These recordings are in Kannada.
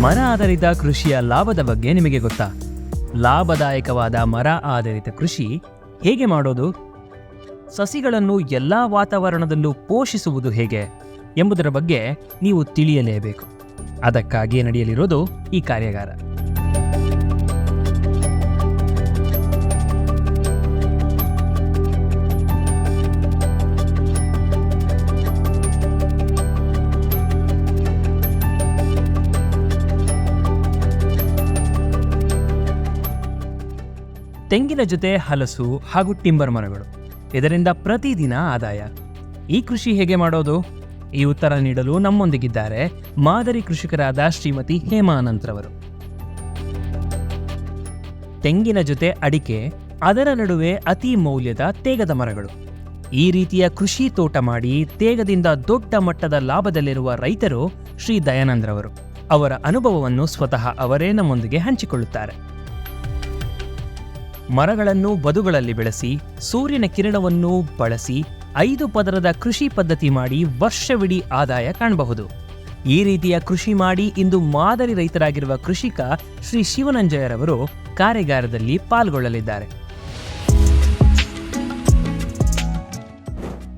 ಮರ ಆಧಾರಿತ ಕೃಷಿಯ ಲಾಭದ ಬಗ್ಗೆ ನಿಮಗೆ ಗೊತ್ತಾ? ಲಾಭದಾಯಕವಾದ ಮರ ಆಧಾರಿತ ಕೃಷಿ ಹೇಗೆ ಮಾಡೋದು? ಸಸಿಗಳನ್ನು ಎಲ್ಲ ವಾತಾವರಣದಲ್ಲೂ ಪೋಷಿಸುವುದು ಹೇಗೆ ಎಂಬುದರ ಬಗ್ಗೆ ನೀವು ತಿಳಿಯಲೇಬೇಕು. ಅದಕ್ಕಾಗಿ ನಡೆಯಲಿರೋದು ಈ ಕಾರ್ಯಾಗಾರ. ತೆಂಗಿನ ಜೊತೆ ಹಲಸು ಹಾಗೂ ಟಿಂಬರ್ ಮರಗಳು. ಇದರಿಂದ ಪ್ರತಿದಿನ ಆದಾಯ. ಈ ಕೃಷಿ ಹೇಗೆ ಮಾಡೋದು? ಈ ಉತ್ತರ ನೀಡಲು ನಮ್ಮೊಂದಿಗಿದ್ದಾರೆ ಮಾದರಿ ಕೃಷಿಕರಾದ ಶ್ರೀಮತಿ ಹೇಮಾನಂತ್ರವರು. ತೆಂಗಿನ ಜೊತೆ ಅಡಿಕೆ, ಅದರ ನಡುವೆ ಅತಿ ಮೌಲ್ಯದ ತೇಗದ ಮರಗಳು. ಈ ರೀತಿಯ ಕೃಷಿ ತೋಟ ಮಾಡಿ ತೇಗದಿಂದ ದೊಡ್ಡ ಮಟ್ಟದ ಲಾಭದಲ್ಲಿರುವ ರೈತರು ಶ್ರೀ ದಯಾನಂದ್ರವರು. ಅವರ ಅನುಭವವನ್ನು ಸ್ವತಃ ಅವರೇ ನಮ್ಮೊಂದಿಗೆ ಹಂಚಿಕೊಳ್ಳುತ್ತಾರೆ. ಮರಗಳನ್ನು ಬದುಗಳಲ್ಲಿ ಬೆಳೆಸಿ, ಸೂರ್ಯನ ಕಿರಣವನ್ನು ಬಳಸಿ, ಐದು ಪದರದ ಕೃಷಿ ಪದ್ಧತಿ ಮಾಡಿ ವರ್ಷವಿಡೀ ಆದಾಯ ಕಾಣಬಹುದು. ಈ ರೀತಿಯ ಕೃಷಿ ಮಾಡಿ ಇಂದು ಮಾದರಿ ರೈತರಾಗಿರುವ ಕೃಷಿಕ ಶ್ರೀ ಶಿವನಂಜಯರವರು ಕಾರ್ಯಾಗಾರದಲ್ಲಿ ಪಾಲ್ಗೊಳ್ಳಲಿದ್ದಾರೆ.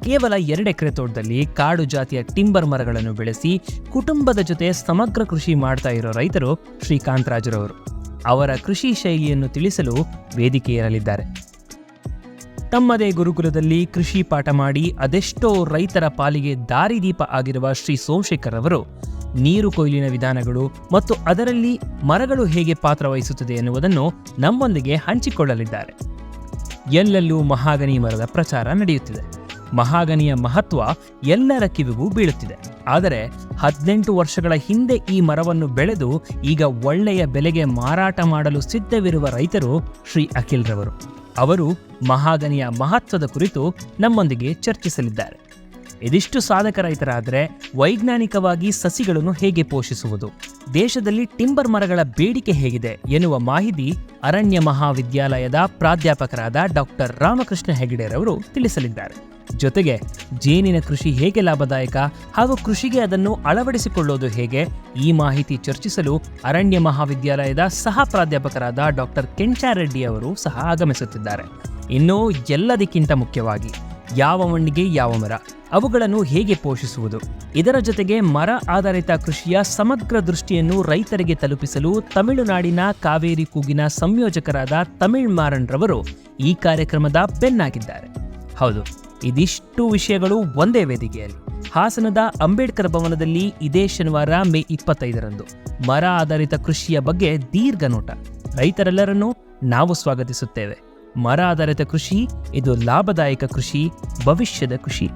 ಕೇವಲ ಎರಡೆಕರೆ ತೋಟದಲ್ಲಿ ಕಾಡು ಜಾತಿಯ ಟಿಂಬರ್ ಮರಗಳನ್ನು ಬೆಳೆಸಿ, ಕುಟುಂಬದ ಜೊತೆ ಸಮಗ್ರ ಕೃಷಿ ಮಾಡ್ತಾ ಇರೋ ರೈತರು ಶ್ರೀ ಕಾಂತರಾಜರವರು ಅವರ ಕೃಷಿ ಶೈಲಿಯನ್ನು ತಿಳಿಸಲು ವೇದಿಕೆಯಿರಲಿದ್ದಾರೆ. ತಮ್ಮದೇ ಗುರುಕುಲದಲ್ಲಿ ಕೃಷಿ ಪಾಠ ಮಾಡಿ ಅದೆಷ್ಟೋ ರೈತರ ಪಾಲಿಗೆ ದಾರಿದೀಪ ಆಗಿರುವ ಶ್ರೀ ಸೋಮಶೇಖರ್ ಅವರು ನೀರು ಕೊಯ್ಲಿನ ವಿಧಾನಗಳು ಮತ್ತು ಅದರಲ್ಲಿ ಮರಗಳು ಹೇಗೆ ಪಾತ್ರ ವಹಿಸುತ್ತದೆ ಎನ್ನುವುದನ್ನು ನಮ್ಮೊಂದಿಗೆ ಹಂಚಿಕೊಳ್ಳಲಿದ್ದಾರೆ. ಎಲ್ಲೆಲ್ಲೂ ಮಹಾಗನಿ ಮರದ ಪ್ರಚಾರ ನಡೆಯುತ್ತಿದೆ. ಮಹಾಗನಿಯ ಮಹತ್ವ ಎಲ್ಲರ ಕಿವಿಗೂ ಬೀಳುತ್ತಿದೆ. ಆದರೆ ಹದಿನೆಂಟು ವರ್ಷಗಳ ಹಿಂದೆ ಈ ಮರವನ್ನು ಬೆಳೆದು ಈಗ ಒಳ್ಳೆಯ ಬೆಲೆಗೆ ಮಾರಾಟ ಮಾಡಲು ಸಿದ್ಧವಿರುವ ರೈತರು ಶ್ರೀ ಅಖಿಲ್ ರವರು ಅವರು ಮಹಾಗನಿಯ ಮಹತ್ವದ ಕುರಿತು ನಮ್ಮೊಂದಿಗೆ ಚರ್ಚಿಸಲಿದ್ದಾರೆ. ಇದಿಷ್ಟು ಸಾಧಕ ರೈತರಾದರೆ ವೈಜ್ಞಾನಿಕವಾಗಿ ಸಸಿಗಳನ್ನು ಹೇಗೆ ಪೋಷಿಸುವುದು? ದೇಶದಲ್ಲಿ ಟಿಂಬರ್ ಮರಗಳ ಬೇಡಿಕೆ ಹೇಗಿದೆ ಎನ್ನುವ ಮಾಹಿತಿ ಅರಣ್ಯ ಮಹಾವಿದ್ಯಾಲಯದ ಪ್ರಾಧ್ಯಾಪಕರಾದ ಡಾಕ್ಟರ್ ರಾಮಕೃಷ್ಣ ಹೆಗಡೆರವರು ತಿಳಿಸಲಿದ್ದಾರೆ. ಜೊತೆಗೆ ಜೇನಿನ ಕೃಷಿ ಹೇಗೆ ಲಾಭದಾಯಕ ಹಾಗೂ ಕೃಷಿಗೆ ಅದನ್ನು ಅಳವಡಿಸಿಕೊಳ್ಳೋದು ಹೇಗೆ, ಈ ಮಾಹಿತಿ ಚರ್ಚಿಸಲು ಅರಣ್ಯ ಮಹಾವಿದ್ಯಾಲಯದ ಸಹ ಪ್ರಾಧ್ಯಾಪಕರಾದ ಡಾಕ್ಟರ್ ಕೆಂಚಾರೆಡ್ಡಿ ಅವರು ಸಹ ಆಗಮಿಸುತ್ತಿದ್ದಾರೆ. ಇನ್ನು ಎಲ್ಲದಕ್ಕಿಂತ ಮುಖ್ಯವಾಗಿ ಯಾವ ಮಣ್ಣಿಗೆ ಯಾವ ಮರ, ಅವುಗಳನ್ನು ಹೇಗೆ ಪೋಷಿಸುವುದು, ಇದರ ಜೊತೆಗೆ ಮರ ಆಧಾರಿತ ಕೃಷಿಯ ಸಮಗ್ರ ದೃಷ್ಟಿಯನ್ನು ರೈತರಿಗೆ ತಲುಪಿಸಲು ತಮಿಳುನಾಡಿನ ಕಾವೇರಿ ಕೂಗಿನ ಸಂಯೋಜಕರಾದ ತಮಿಳ್ ಮಾರನ್ ರವರು ಈ ಕಾರ್ಯಕ್ರಮದ ಬೆನ್ನಾಗಿದ್ದಾರೆ. ಹೌದು ಇದಿಷ್ಟು ವಿಷಯಗಳು ಒಂದೇ ವೇದಿಕೆಯಲ್ಲಿ. ಹಾಸನದ ಅಂಬೇಡ್ಕರ್ ಭವನದಲ್ಲಿ ಇದೇ ಶನಿವಾರ ಮೇ ಇಪ್ಪತ್ತೈದರಂದು. ಮರ ಆಧಾರಿತ ಕೃಷಿಯ ಬಗ್ಗೆ ದೀರ್ಘ ನೋಟ. ರೈತರೆಲ್ಲರನ್ನೂ ನಾವು ಸ್ವಾಗತಿಸುತ್ತೇವೆ. ಮರ ಆಧಾರಿತ ಕೃಷಿ, ಇದು ಲಾಭದಾಯಕ ಕೃಷಿ, ಭವಿಷ್ಯದ ಕೃಷಿ.